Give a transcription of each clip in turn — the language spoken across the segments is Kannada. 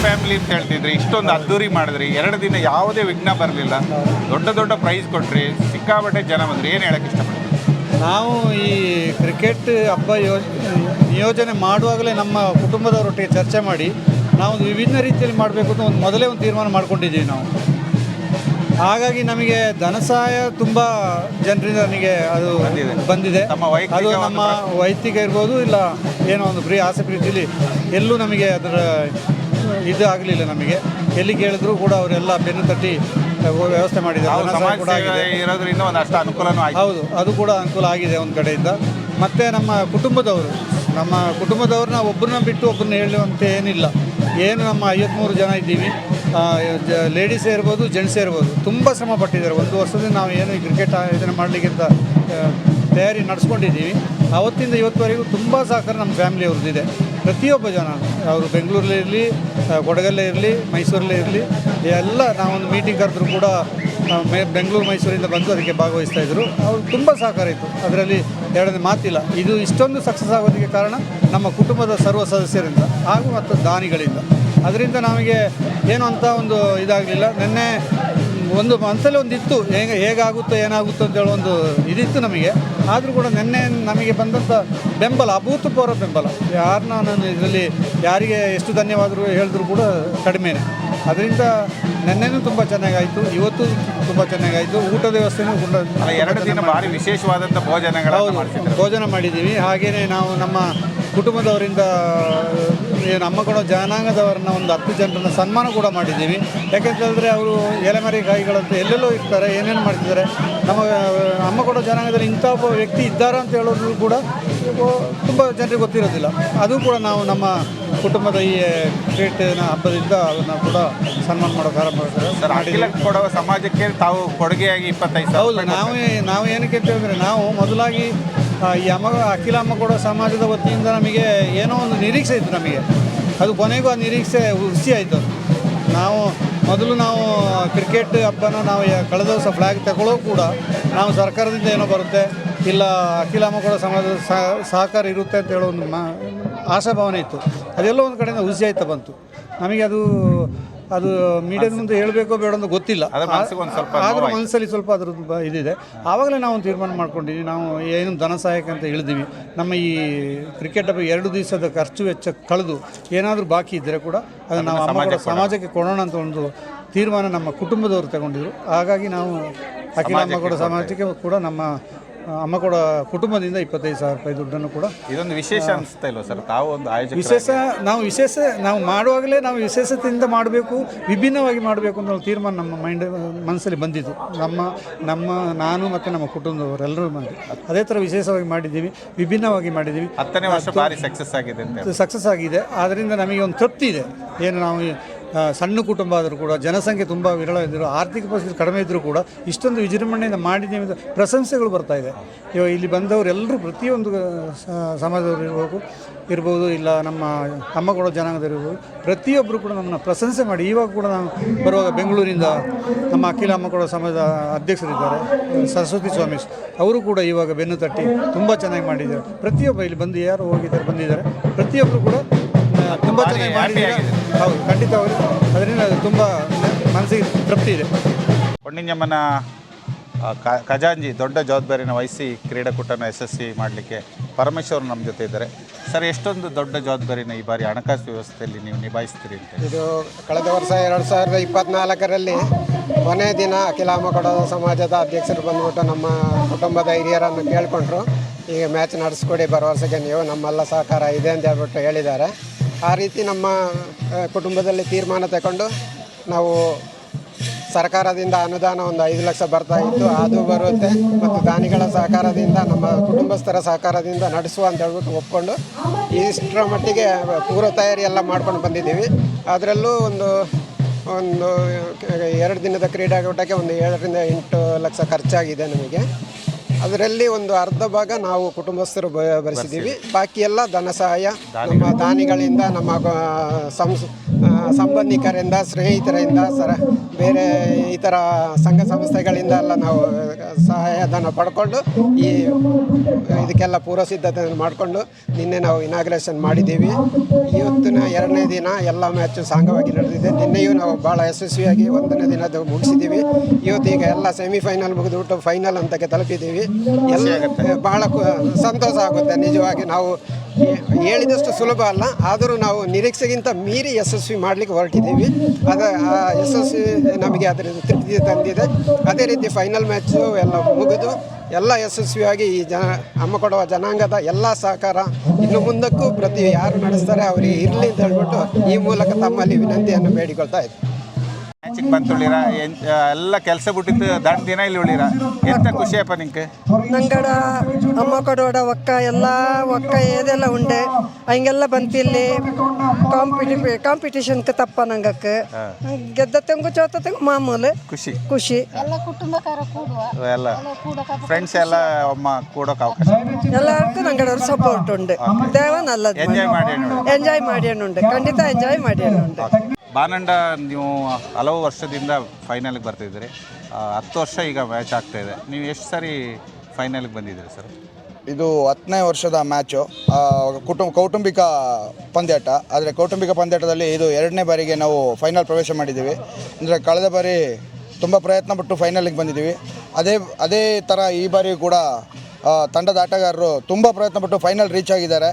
family ಅಂತ ಹೇಳ್ತಿದ್ರಿ ಇಷ್ಟೊಂದು ಅದ್ದೂರಿ ಮಾಡಿದ್ರಿ. ಎರಡು ದಿನ ಯಾವುದೇ ವಿಘ್ನ ಬರಲಿಲ್ಲ. ದೊಡ್ಡ ದೊಡ್ಡ ಪ್ರೈಸ್ ಕೊಟ್ರಿ. ಸಿಕ್ಕಾಪಟ್ಟೆ ಜನ ಬಂದ್ರಿ. ಏನು ಹೇಳಕ್ಕೆ ಇಷ್ಟಪಡ್ತೀವಿ ನಾವು ಈ ಕ್ರಿಕೆಟ್ ಹಬ್ಬ ಯೋ- ನಿಯೋಜನೆ ಮಾಡುವಾಗಲೇ ನಮ್ಮ ಕುಟುಂಬದವರೊಟ್ಟಿಗೆ ಚರ್ಚೆ ಮಾಡಿ ನಾವು ಒಂದು ವಿಭಿನ್ನ ರೀತಿಯಲ್ಲಿ ಮಾಡಬೇಕು ಅಂತ ಒಂದು ಮೊದಲೇ ಒಂದು ತೀರ್ಮಾನ ಮಾಡ್ಕೊಂಡಿದ್ದೀವಿ ನಾವು. ಹಾಗಾಗಿ ನಮಗೆ ಧನ ಸಹಾಯ ತುಂಬ ಜನರಿಂದ ನನಗೆ ಅದು ಬಂದಿದೆ. ಅದು ನಮ್ಮ ವೈಯಕ್ತಿಕ ಇರ್ಬೋದು ಇಲ್ಲ ಏನೋ ಒಂದು ಪ್ರಿಯ ಆಸೆ ಪ್ರೀತಿಲಿ ಎಲ್ಲೂ ನಮಗೆ ಅದರ ಇದು ಆಗಲಿಲ್ಲ ನಮಗೆ. ಎಲ್ಲಿ ಕೇಳಿದ್ರು ಕೂಡ ಅವರೆಲ್ಲ ಬೆನ್ನು ತಟ್ಟಿ ವ್ಯವಸ್ಥೆ ಮಾಡಿದ್ದಾರೆ. ಕೂಡ ಆಗಿದೆ. ಒಂದು ಇರೋದ್ರಿಂದ ಒಂದಷ್ಟು ಅನುಕೂಲನೂ ಹೌದು ಅದು ಕೂಡ ಅನುಕೂಲ ಆಗಿದೆ ಒಂದು ಕಡೆಯಿಂದ. ಮತ್ತು ನಮ್ಮ ಕುಟುಂಬದವರು ನಮ್ಮ ಕುಟುಂಬದವ್ರನ್ನ ಒಬ್ಬರನ್ನ ಬಿಟ್ಟು ಒಬ್ಬರನ್ನ ಹೇಳುವಂತೆ ಏನಿಲ್ಲ. ಏನು ನಮ್ಮ ಐವತ್ತ್ಮೂರು ಜನ ಇದ್ದೀವಿ. ಲೇಡೀಸೇ ಇರ್ಬೋದು ಜೆಂಟ್ಸೇ ಇರ್ಬೋದು. ತುಂಬ ಶ್ರಮ ಪಟ್ಟಿದ್ದಾರೆ. ಒಂದು ವರ್ಷದಿಂದ ನಾವು ಏನು ಈ ಕ್ರಿಕೆಟ್ ಇದನ್ನು ಮಾಡಲಿಕ್ಕಿಂತ ತಯಾರಿ ನಡೆಸ್ಕೊಂಡಿದ್ದೀವಿ. ಅವತ್ತಿಂದ ಇವತ್ತುವರೆಗೂ ತುಂಬ ಸಹಕಾರ ನಮ್ಮ ಫ್ಯಾಮಿಲಿಯವ್ರದ್ದು ಇದೆ ಪ್ರತಿಯೊಬ್ಬ ಜನ, ಅವರು ಬೆಂಗಳೂರಲ್ಲೇ ಇರಲಿ ಕೊಡಗಲ್ಲೇ ಇರಲಿ, ಮೈಸೂರಲ್ಲೇ ಇರಲಿ, ಎಲ್ಲ ನಾವೊಂದು ಮೀಟಿಂಗ್ ಕರೆದ್ರು ಕೂಡ ಮೇ, ಬೆಂಗಳೂರು, ಮೈಸೂರಿಂದ ಬಂದು ಅದಕ್ಕೆ ಭಾಗವಹಿಸ್ತಾ ಇದ್ದರು ಅವರು ತುಂಬ ಸಹಕಾರ ಇತ್ತು. ಅದರಲ್ಲಿ ಎರಡನೇ ಮಾತಿಲ್ಲ. ಇದು ಇಷ್ಟೊಂದು ಸಕ್ಸಸ್ ಆಗೋದಕ್ಕೆ ಕಾರಣ ನಮ್ಮ ಕುಟುಂಬದ ಸರ್ವ ಸದಸ್ಯರಿಂದ ಹಾಗೂ ಮತ್ತು ದಾನಿಗಳಿಂದ. ಅದರಿಂದ ನಮಗೆ ಏನು ಅಂತ ಒಂದು ಇದಾಗಲಿಲ್ಲ. ನಿನ್ನೆ ಒಂದು ಮನಸ್ಸಲ್ಲಿ ಒಂದು ಇತ್ತು ಹೇಗೆ ಹೇಗಾಗುತ್ತೋ ಏನಾಗುತ್ತೋ ಅಂತ ಹೇಳೋ ಒಂದು ಇದಿತ್ತು ನಮಗೆ. ಆದರೂ ಕೂಡ ನಿನ್ನೆ ನಮಗೆ ಬಂದಂಥ ಬೆಂಬಲ ಅಭೂತಪೂರ್ವ ಬೆಂಬಲ. ಯಾರನ್ನ ನಾನು ಇದರಲ್ಲಿ ಯಾರಿಗೆ ಎಷ್ಟು ಧನ್ಯವಾದರು ಹೇಳಿದ್ರು ಕೂಡ ಕಡಿಮೆ ಅದರಿಂದ ನಿನ್ನೆನೂ ತುಂಬ ಚೆನ್ನಾಗಾಯಿತು ಇವತ್ತು ತುಂಬ ಚೆನ್ನಾಗಾಯಿತು. ಊಟದ ವ್ಯವಸ್ಥೆನೂ ಕೂಡ ಎರಡು ದಿನ ಭಾರಿ ವಿಶೇಷವಾದಂಥ ಭೋಜನಗಳು ಭೋಜನ ಮಾಡಿದ್ದೀವಿ. ಹಾಗೆಯೇ ನಾವು ನಮ್ಮ ಕುಟುಂಬದವರಿಂದ ಏನು ಕೂಡ ಕೊಡೋ ಜನಾಂಗದವರನ್ನ ಒಂದು ಹತ್ತು ಜನರನ್ನ ಸನ್ಮಾನ ಕೂಡ ಮಾಡಿದ್ದೀವಿ. ಯಾಕೆಂತ ಹೇಳಿದ್ರೆ ಅವರು ಎಲೆಮರಿ ಕಾಯಿಗಳಂತ ಎಲ್ಲೆಲ್ಲೋ ಇರ್ತಾರೆ ಏನೇನು ಮಾಡ್ತಿದ್ದಾರೆ. ನಮ್ಮ ನಮ್ಮ ಕೂಡ ಜನಾಂಗದಲ್ಲಿ ಇಂಥ ಒಬ್ಬ ವ್ಯಕ್ತಿ ಇದ್ದಾರೆ ಅಂತ ಹೇಳೋದು ಕೂಡ ತುಂಬ ಜನರಿಗೆ ಗೊತ್ತಿರೋದಿಲ್ಲ. ಅದು ಕೂಡ ನಾವು ನಮ್ಮ ಕುಟುಂಬದ ಈ ಕ್ರೀಟ್ ಹಬ್ಬದಿಂದ ಅದನ್ನು ಕೂಡ ಸನ್ಮಾನ ಮಾಡೋಕೆ ಆರಂಭ ಸರ್ ಕೊಡುವ ಸಮಾಜಕ್ಕೆ ತಾವು ಕೊಡುಗೆಯಾಗಿ ಇಪ್ಪತ್ತೈದು ಹೌದು ನಾವು ನಾವು ಏನಕ್ಕೆ ಅಂತ ಹೇಳಿದ್ರೆ ನಾವು ಮೊದಲಾಗಿ ಆ, ಈ ಅಮ್ಮ ಅಖಿಲ ಅಮ್ಮ ಕೊಡೋ ಸಮಾಜದ ವತಿಯಿಂದ ನಮಗೆ ಏನೋ ಒಂದು ನಿರೀಕ್ಷೆ ಇತ್ತು ನಮಗೆ. ಅದು ಕೊನೆಗೂ ಆ ನಿರೀಕ್ಷೆ ಹುಸಿ ಆಯಿತು ನಾವು ಮೊದಲು ನಾವು ಕ್ರಿಕೆಟ್ ಹಬ್ಬನ ನಾವು ಕಳೆದ ವರ್ಷ ಫ್ಲ್ಯಾಗ್ ತಗೊಳ್ಳೋ ಕೂಡ ನಾವು ಸರ್ಕಾರದಿಂದ ಏನೋ ಬರುತ್ತೆ. ಇಲ್ಲ ಅಖಿಲ ಅಮ್ಮ ಕೊಡೋ ಸಮಾಜದ ಸಹ- ಸಹಕಾರ ಇರುತ್ತೆ ಅಂತ ಹೇಳೋ ಒಂದು ಮಾ ಆಶಾಭಾವನೆ ಇತ್ತು. ಅದೆಲ್ಲೋ ಒಂದು ಕಡೆಯಿಂದ ಹುಸಿ ಆಯ್ತಾ ಬಂತು. ನಮಗೆ ಅದು ಅದು ಮೀಡಿಯಾದ ಮುಂದೆ ಹೇಳಬೇಕೋ ಬೇಡ ಅಂತ ಗೊತ್ತಿಲ್ಲ. ಆದರೂ. ಮನಸ್ಸಲ್ಲಿ ಸ್ವಲ್ಪ ಅದ್ರದ್ದು ಇದಿದೆ. ಆವಾಗಲೇ ನಾವು ತೀರ್ಮಾನ ಮಾಡ್ಕೊಂಡಿದ್ವಿ. ನಾವು ಏನು ಧನ ಸಹಾಯಕ ಅಂತ ಹೇಳಿದ್ವಿ. ನಮ್ಮ ಈ ಕ್ರಿಕೆಟ್ ಹಬ್ಬ ಎರಡು ದಿವಸದ ಖರ್ಚು ವೆಚ್ಚ ಕಳೆದು ಏನಾದರೂ ಬಾಕಿ ಇದ್ದರೆ ಕೂಡ ಅದನ್ನು ನಾವು ಸಮಾಜಕ್ಕೆ ಕೊಡೋಣ. ಅಂತ ಒಂದು ತೀರ್ಮಾನ ನಮ್ಮ ಕುಟುಂಬದವರು ತಗೊಂಡಿದ್ರು. ಹಾಗಾಗಿ ನಾವು ಅಖಿಲ ಕೂಡ ಸಮಾಜಕ್ಕೆ ಕೂಡ ನಮ್ಮ ಅಮ್ಮ ಕೂಡ ಕುಟುಂಬದಿಂದ ಇಪ್ಪತ್ತೈದು ಸಾವಿರ ರೂಪಾಯಿ ದುಡ್ಡನ್ನು ಕೂಡ ಇದೊಂದು ವಿಶೇಷ ಅನಿಸ್ತಾ ಇಲ್ವಾ ಸರ್? ತಾವು ಒಂದು ಆಯೋಜಕ ವಿಶೇಷ ನಾವು ವಿಶೇಷ ನಾವು ಮಾಡುವಾಗಲೇ ನಾವು ವಿಶೇಷತೆಯಿಂದ ಮಾಡಬೇಕು ವಿಭಿನ್ನವಾಗಿ ಮಾಡಬೇಕು ಅನ್ನೋ ತೀರ್ಮಾನ ನಮ್ಮ ಮೈಂಡ್ ಮನಸ್ಸಲ್ಲಿ ಬಂದಿದ್ದು. ನಮ್ಮ ನಮ್ಮ ನಾನು ಮತ್ತು ನಮ್ಮ ಕುಟುಂಬದವರೆಲ್ಲರೂ ಮಾಡಿ. ಅದೇ ಥರ ವಿಶೇಷವಾಗಿ ಮಾಡಿದ್ದೀವಿ ವಿಭಿನ್ನವಾಗಿ ಮಾಡಿದ್ದೀವಿ. ಹತ್ತನೇ ವರ್ಷ ಭಾರಿ ಸಕ್ಸಸ್ ಆಗಿದೆ ಅಂತ. ಸಕ್ಸಸ್ ಆಗಿದೆ. ಆದ್ದರಿಂದ ನಮಗೆ ಒಂದು ತೃಪ್ತಿ ಇದೆ. ಏನು ನಾವು ಸಣ್ಣ ಕುಟುಂಬ ಆದರೂ ಕೂಡ ಜನಸಂಖ್ಯೆ ತುಂಬ ವಿರಳ ಇದ್ದರು ಆರ್ಥಿಕ ಪರಿಸ್ಥಿತಿ ಕಡಿಮೆ ಇದ್ದರೂ ಕೂಡ ಇಷ್ಟೊಂದು ವಿಜೃಂಭಣೆಯಿಂದ ಮಾಡಿದ ಪ್ರಶಂಸೆಗಳು ಬರ್ತಾ ಇದೆ. ಇವಾಗ ಇಲ್ಲಿ ಬಂದವರೆಲ್ಲರೂ ಪ್ರತಿಯೊಂದು ಆ, ಸ- ಸಮಾಜದವರು ಇರ್ಬೋದು ಇರ್ಬೋದು ಇಲ್ಲ ನಮ್ಮ ಅಮ್ಮ ಕೊಡೋ ಜನಾಂಗದವರು ಪ್ರತಿಯೊಬ್ಬರು ಕೂಡ ನಮ್ಮನ್ನು ಪ್ರಶಂಸೆ ಮಾಡಿ. ಇವಾಗ ಕೂಡ ನಾವು ಬರುವಾಗ ಬೆಂಗಳೂರಿಂದ ನಮ್ಮ ಅಖಿಲ ಅಮ್ಮ ಕೊಡೋ ಸಮಾಜದ ಅಧ್ಯಕ್ಷರಿದ್ದಾರೆ ಸರಸ್ವತಿ ಸ್ವಾಮಿ ಅವರು ಕೂಡ ಇವಾಗ ಬೆನ್ನು ತಟ್ಟಿ ತುಂಬ ಚೆನ್ನಾಗಿ ಮಾಡಿದ್ದಾರೆ. ಪ್ರತಿಯೊಬ್ಬ ಇಲ್ಲಿ ಬಂದು ಯಾರು ಹೋಗಿದ್ದಾರೆ ಬಂದಿದ್ದಾರೆ ಪ್ರತಿಯೊಬ್ಬರು ಕೂಡ ತುಂಬ ಚೆನ್ನಾಗಿ ಮಾಡಿದ್ದೀರಾ? ಹೌದು ಖಂಡಿತವಾಗಿ ಅದರಿಂದ ತುಂಬ ಮನಸ್ಸಿಗೆ ತೃಪ್ತಿ ಇದೆ. ಕೊಂಡಿಂಜಮ್ಮನ ಆ, ಖಜಾಂಜಿ ದೊಡ್ಡ ಜವಾಬ್ದಾರಿನ ವಹಿಸಿ ಕ್ರೀಡಾಕೂಟನ ಯಶಸ್ವಿ ಮಾಡಲಿಕ್ಕೆ ಪರಮೇಶ್ವರ್ ನಮ್ಮ ಜೊತೆ ಇದ್ದಾರೆ. ಸರ್ ಎಷ್ಟೊಂದು ದೊಡ್ಡ ಜವಾಬ್ದಾರಿನ ಈ ಬಾರಿ ಹಣಕಾಸು ವ್ಯವಸ್ಥೆಯಲ್ಲಿ ನೀವು ನಿಭಾಯಿಸ್ತೀರಿ ಅಂತ ಇದು ಕಳೆದ ವರ್ಷ ಎರಡು ಸಾವಿರದ ಇಪ್ಪತ್ನಾಲ್ಕರಲ್ಲಿ ಕೊನೆ ದಿನ ಅಖಿಲ ಮಕಡ ಸಮಾಜದ ಅಧ್ಯಕ್ಷರು ಬಂದ್ಬಿಟ್ಟು ನಮ್ಮ ಕುಟುಂಬದ ಹಿರಿಯರನ್ನು ಕೇಳಿಕೊಂಡ್ರು. ಈಗ ಮ್ಯಾಚ್ ನಡೆಸ್ಕೊಡಿ ಬರೋ ವರ್ಷಕ್ಕೆ ನೀವು ನಮ್ಮೆಲ್ಲ ಸಹಕಾರ ಇದೆ ಅಂತ ಹೇಳ್ಬಿಟ್ಟು ಹೇಳಿದ್ದಾರೆ. ಆ ರೀತಿ ನಮ್ಮ ಕುಟುಂಬದಲ್ಲಿ ತೀರ್ಮಾನ ತಗೊಂಡು ನಾವು ಸರ್ಕಾರದಿಂದ ಅನುದಾನ ಒಂದು ಐದು ಲಕ್ಷ ಬರ್ತಾ ಇತ್ತು. ಅದು ಬರುತ್ತೆ. ಮತ್ತು ದಾನಿಗಳ ಸಹಕಾರದಿಂದ, ನಮ್ಮ ಕುಟುಂಬಸ್ಥರ ಸಹಕಾರದಿಂದ ನಡೆಸುವ ಅಂತ ಹೇಳ್ಬಿಟ್ಟು ಒಪ್ಕೊಂಡು ಇಷ್ಟರ ಮಟ್ಟಿಗೆ ಪೂರ್ವ ತಯಾರಿ ಎಲ್ಲ ಮಾಡ್ಕೊಂಡು ಬಂದಿದ್ದೀವಿ. ಅದರಲ್ಲೂ ಒಂದು ಒಂದು ಎರಡು ದಿನದ ಕ್ರೀಡಾಕೂಟಕ್ಕೆ ಒಂದು ಏಳರಿಂದ ಎಂಟು ಲಕ್ಷ ಖರ್ಚಾಗಿದೆ ನಮಗೆ. ಅದರಲ್ಲಿ ಒಂದು ಅರ್ಧ ಭಾಗ ನಾವು ಕುಟುಂಬಸ್ಥರು ಬ- ಭರಿಸಿದ್ದೀವಿ ಬಾಕಿ ಎಲ್ಲ ಧನ ಸಹಾಯ ನಮ್ಮ ದಾನಿಗಳಿಂದ ನಮ್ಮ ಸಂಸ್ ಸಂಬಂಧಿಕರಿಂದ ಸ್ನೇಹಿತರಿಂದ ಸರ ಬೇರೆ ಇತರ ಸಂಘ ಸಂಸ್ಥೆಗಳಿಂದ ಎಲ್ಲ ನಾವು ಸಹಾಯಧನ ಪಡ್ಕೊಂಡು ಈ ಇದಕ್ಕೆಲ್ಲ ಪೂರ್ವ ಸಿದ್ಧತೆಯನ್ನು ಮಾಡಿಕೊಂಡು ನಿನ್ನೆ ನಾವು ಇನಾಗ್ರೇಷನ್ ಮಾಡಿದ್ದೀವಿ. ಇವತ್ತಿನ ಎರಡನೇ ದಿನ ಎಲ್ಲ ಮ್ಯಾಚು ಸಾಂಗವಾಗಿ ನಡೆದಿದೆ. ನಿನ್ನೆಯೂ ನಾವು ಭಾಳ ಯಶಸ್ವಿಯಾಗಿ ಒಂದನೇ ದಿನದ ಮುಗಿಸಿದ್ದೀವಿ. ಇವತ್ತೀಗ ಎಲ್ಲ ಸೆಮಿಫೈನಲ್ ಮುಗಿದುಬಿಟ್ಟು ಫೈನಲ್ ಅಂತಕ್ಕೆ ತಲುಪಿದ್ದೀವಿ. ಎಲ್ಲ ಭಾಳ ಸಂತೋಷ ಆಗುತ್ತೆ. ನಿಜವಾಗಿ ನಾವು ಹೇಳಿದಷ್ಟು ಸುಲಭ ಅಲ್ಲ. ಆದರೂ ನಾವು ನಿರೀಕ್ಷೆಗಿಂತ ಮೀರಿ ಯಶಸ್ವಿ ಮಾಡಲಿಕ್ಕೆ ಹೊರಟಿದ್ದೀವಿ. ಅದ, ಆ ಯಶಸ್ವಿ ನಮಗೆ ಅದರಿಂದ ತೃಪ್ತಿ ತಂದಿದೆ. ಅದೇ ರೀತಿ ಫೈನಲ್ ಮ್ಯಾಚು ಎಲ್ಲ ಮುಗಿದು ಎಲ್ಲ ಯಶಸ್ವಿಯಾಗಿ ಈ ಜನ, ಅಮ್ಮ ಕೊಡುವ ಜನಾಂಗದ ಎಲ್ಲ ಸಹಕಾರ ಇನ್ನು ಮುಂದಕ್ಕೂ ಪ್ರತಿ ಯಾರು ನಡೆಸ್ತಾರೆ, ಅವರಿಗೆ ಇರಲಿ ಅಂತ ಹೇಳ್ಬಿಟ್ಟು ಈ ಮೂಲಕ ತಮ್ಮಲ್ಲಿ ವಿನಂತಿಯನ್ನು ಬೇಡಿಕೊಳ್ತಾ ಇದ್ದೀನಿ ಮ್ಯಾಚಿಗೆ ಬಂತು ಉಳಿರ ಎಲ್ಲ ಕೆಲಸ ಬಿಟ್ಟಿದ್ದು ದಂಡ ದಿನ ಇಲ್ಲಿ ಉಳಿರ. ಎಂತ ಖುಷಿಯಪ್ಪ ನಿಂಗೆ? ನಂಗಡ ಅಮ್ಮ ಕೊಡೋಡ ಒಕ್ಕ ಎಲ್ಲ ಒಕ್ಕ ಏದೆಲ್ಲ ಉಂಡೆ ಹಂಗೆಲ್ಲ ಬಂತಿಲ್ಲಿ ಕಾಂಪಿಟಿ ಕಾಂಪಿಟಿಷನ್ಗೆ ತಪ್ಪ ನಂಗಕ್ಕೆ. ಗೆದ್ದ ತೆಂಗು ಚೋತ ತೆಂಗು ಮಾಮೂಲು. ಖುಷಿ. ಖುಷಿ. ಎಲ್ಲ ಕುಟುಂಬಕಾರ ಕೂಡುವ. ಎಲ್ಲ. ಫ್ರೆಂಡ್ಸ್ ಎಲ್ಲ ಅಮ್ಮ ಕೂಡೋಕೆ ಅವಕಾಶ ಎಲ್ಲರಿಗೂ ನಂಗಡ ಸಪೋರ್ಟ್ ಉಂಡು ದೇವ ನಲ್ಲದು ಎಂಜಾಯ್ ಮಾಡಿ ನೋಡಿ ಎಂಜಾಯ್ ಮಾಡಿ ಉಂಡು ಖಂಡಿತ ಎಂಜಾಯ್ ಮಾಡಿ ಉಂಡು ಬಾನಂಡ ನೀವು ಹಲವು ವರ್ಷದಿಂದ ಫೈನಲ್ಗೆ ಬರ್ತಿದ್ದೀರಿ. ಹತ್ತು ವರ್ಷ ಈಗ ಮ್ಯಾಚ್ ಆಗ್ತಾ ಇದೆ. ನೀವು ಎಷ್ಟು ಸಾರಿ ಫೈನಲ್ಗೆ ಬಂದಿದ್ದೀರಿ ಸರ್? ಇದು ಹತ್ತನೇ ವರ್ಷದ ಮ್ಯಾಚು ಕುಟುಂಬ ಕೌಟುಂಬಿಕ ಪಂದ್ಯಾಟ. ಆದರೆ ಕೌಟುಂಬಿಕ ಪಂದ್ಯಾಟದಲ್ಲಿ ಇದು ಎರಡನೇ ಬಾರಿಗೆ ನಾವು ಫೈನಲ್ ಪ್ರವೇಶ ಮಾಡಿದ್ದೀವಿ. ಅಂದರೆ ಕಳೆದ ಬಾರಿ ತುಂಬ ಪ್ರಯತ್ನ ಪಟ್ಟು ಫೈನಲಿಗೆ ಬಂದಿದ್ದೀವಿ. ಅದೇ ಅದೇ ಥರ ಈ ಬಾರಿ ಕೂಡ ತಂಡದ ಆಟಗಾರರು ತುಂಬ ಪ್ರಯತ್ನ ಪಟ್ಟು ಫೈನಲ್ ರೀಚ್ ಆಗಿದ್ದಾರೆ.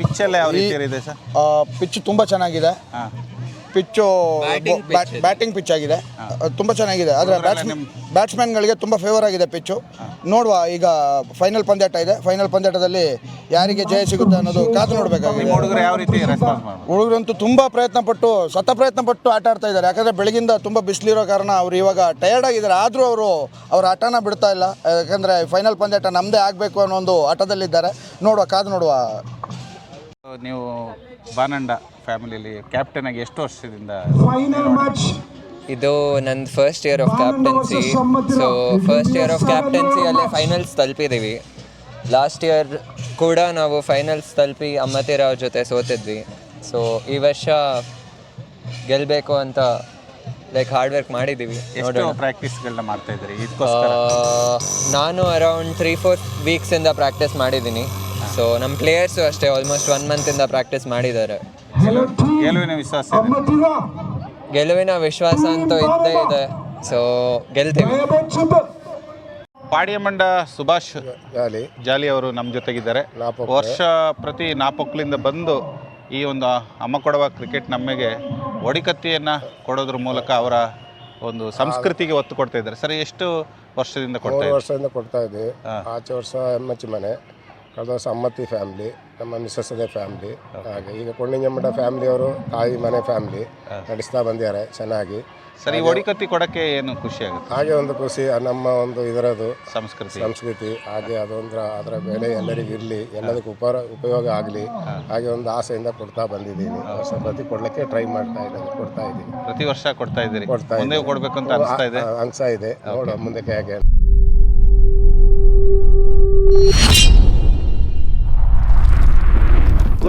ಪಿಚ್ಚೆಲ್ಲ ಯಾವ ರೀತಿ ಇದೆ ಸರ್? ಪಿಚ್ ತುಂಬ ಚೆನ್ನಾಗಿದೆ. ಪಿಚ್ಚು ಬ್ಯಾಟಿಂಗ್ ಪಿಚ್ ಆಗಿದೆ. ತುಂಬ ಚೆನ್ನಾಗಿದೆ. ಆದರೆ ಬ್ಯಾಟ್ಸ್ಮನ್ ಬ್ಯಾಟ್ಸ್ಮನ್ಗಳಿಗೆ ತುಂಬ ಫೇವರ್ ಆಗಿದೆ ಪಿಚ್ಚು ನೋಡುವ ಈಗ ಫೈನಲ್ ಪಂದ್ಯಾಟ ಇದೆ. ಫೈನಲ್ ಪಂದ್ಯಾಟದಲ್ಲಿ ಯಾರಿಗೆ ಜಯ ಸಿಗುತ್ತೆ ಅನ್ನೋದು ಕಾದು ನೋಡಬೇಕಾಗಿದೆ. ನಿಮ್ಮ ಹುಡುಗರು ಯಾವ ರೀತಿ ರೆಸ್ಪಾನ್ಸ್ ಮಾಡ್ಬೋದು? ಹುಡುಗರಂತೂ ತುಂಬ ಪ್ರಯತ್ನ ಪಟ್ಟು ಸತ ಪ್ರಯತ್ನ ಪಟ್ಟು ಆಟ ಆಡ್ತಾ ಇದ್ದಾರೆ. ಯಾಕಂದರೆ ಬೆಳಗಿಂದ ತುಂಬ ಬಿಸಿಲಿರೋ ಕಾರಣ ಅವರು ಇವಾಗ ಟಯರ್ಡ್ ಆಗಿದ್ದಾರೆ. ಆದರೂ ಅವರು ಅವ್ರ ಆಟನ ಬಿಡ್ತಾ ಇಲ್ಲ. ಯಾಕಂದರೆ ಫೈನಲ್ ಪಂದ್ಯಾಟ ನಮ್ಮದೇ ಆಗಬೇಕು ಅನ್ನೋ ಒಂದು ಆಟದಲ್ಲಿದ್ದಾರೆ. ನೋಡುವ ಕಾದು ನೋಡುವ. ನೀವು ಬಾನಂಡ ಫ್ಯಾಮಿಲಿಯಲ್ಲಿ ಕ್ಯಾಪ್ಟನ್ ಆಗಿ ಎಷ್ಟು ವರ್ಷದಿಂದ ಇದು ನಂದು first year of captaincy so first year of captaincy ಅಲ್ಲೇ ಫೈನಲ್ಸ್ ತಲುಪಿದ್ದೀವಿ ಲಾಸ್ಟ್ ಇಯರ್ ಕೂಡ ನಾವು ಫೈನಲ್ಸ್ ತಲುಪಿ ಅಮ್ಮತಿರಾವ್ ಜೊತೆ ಸೋತಿದ್ವಿ. ಸೊ ಈ ವರ್ಷ ಗೆಲ್ಲಬೇಕು ಅಂತ ಲೈಕ್ ಹಾರ್ಡ್ ವರ್ಕ್ ಮಾಡಿದ್ದೀವಿ ನೋಡೋಣ. ಪ್ರಾಕ್ಟೀಸ್ಗಳನ್ನ ಮಾಡ್ತಾ ಇದ್ದೀರಿ? ಇದಕ್ಕೋಸ್ಕರ ನಾನು ಅರೌಂಡ್ ತ್ರೀ ಫೋರ್ ವೀಕ್ಸಿಂದ ಪ್ರಾಕ್ಟೀಸ್ ಮಾಡಿದ್ದೀನಿ. ಸೊ ನಮ್ಮ ಪ್ಲೇಯರ್ಸ್ ಅಷ್ಟೇ ಆಲ್ಮೋಸ್ಟ್ ಒನ್ ಮಂತಿಂದ ಪ್ರಾಕ್ಟೀಸ್ ಮಾಡಿದ್ದಾರೆ. ಗೆಲುವಿನ ವಿಶ್ವಾಸ ಇದೆ. ಗೆಲುವಿನ ವಿಶ್ವಾಸ ಅಂತೂ ಇದ್ದೇ ಇದೆ. ಸೊ ಗೆಲ್ತೀವಿ. ಪಾಡಿಯಮಂಡ ಸುಭಾಷ್ ಜಾಲಿ. ಅವರು ನಮ್ಮ ಜೊತೆಗಿದ್ದಾರೆ. ವರ್ಷ ಪ್ರತಿ ನಾಪೊಕ್ಲಿಂದ ಬಂದು ಈ ಒಂದು ಅಮ್ಮ ಕೊಡುವ ಕ್ರಿಕೆಟ್ ನಮಗೆ ಒಡಿಕತ್ತಿಯನ್ನು ಕೊಡೋದ್ರ ಮೂಲಕ ಅವರ ಒಂದು ಸಂಸ್ಕೃತಿಗೆ ಒತ್ತು ಕೊಡ್ತಾ ಇದ್ದಾರೆ. ಸರ್ ಎಷ್ಟು ವರ್ಷದಿಂದ ಕೊಡ್ತಾ ಮೂರು ಇದ್ದಾರೆ ವರ್ಷದಿಂದ ಕೊಡ್ತಾ ಇದ್ದೀವಿ ಆಚೆ ವರ್ಷ ಎಮ್ಮಚ್ಚಿ ಮನೆ. ಕಳೆದ ವರ್ಷ ಅಮ್ಮತ್ತಿ ಫ್ಯಾಮ್ಲಿ ನಮ್ಮ ಮಿಸ್ಸಸ್ಸದೇ ಫ್ಯಾಮಿಲಿ. ಫ್ಯಾಮ್ಲಿ ಹಾಗೆ ಈಗ ಕೊಂಡಿಂಜಮ್ಮಡ ಫ್ಯಾಮ್ಲಿಯವರು ತಾಯಿ ಮನೆ ಫ್ಯಾಮ್ಲಿ ನಡೆಸ್ತಾ ಬಂದಿದ್ದಾರೆ ಚೆನ್ನಾಗಿ. ಸರಿ ಈ ಒಡಿಕತ್ತಿ ಕೊಡಕ್ಕೆ ಏನು ಖುಷಿ ಆಗುತ್ತೆ? ಹಾಗೆ ಒಂದು ಖುಷಿ ನಮ್ಮ ಒಂದು ಇದರದು ಸಂಸ್ಕೃತಿ. ಸಂಸ್ಕೃತಿ ಹಾಗೆ ಅದೊಂದ್ರ ಅದರ ಬೆಲೆ ಎಲ್ಲರಿಗೂ ಇರಲಿ ಎಲ್ಲದಕ್ಕೂ ಉಪರ ಉಪಯೋಗ ಆಗಲಿ ಹಾಗೆ ಒಂದು ಆಸೆಯಿಂದ ಕೊಡ್ತಾ ಬಂದಿದ್ದೀನಿ. ವರ್ಷ ಪ್ರತಿ ಕೊಡ್ಲಿಕ್ಕೆ ಟ್ರೈ ಮಾಡ್ತಾ ಇದ್ದೀನಿ ಕೊಡ್ತಾ ಇದ್ದೀನಿ. ಪ್ರತಿ ವರ್ಷ ಕೊಡ್ತಾ ಇದ್ದೀರಿ. ಕೊಡ್ತಾ ಮುಂದೆ ಇದ್ದೀನಿ. ಕೊಡಬೇಕು ಅಂತ ಅನಿಸ್ತಾ ಇದೆ? ನೋಡೋ ಅನ್ಸ್ತಾ ಇದೆ. ನೋಡುವ ಮುಂದಕ್ಕೆ ಹೇಗೆ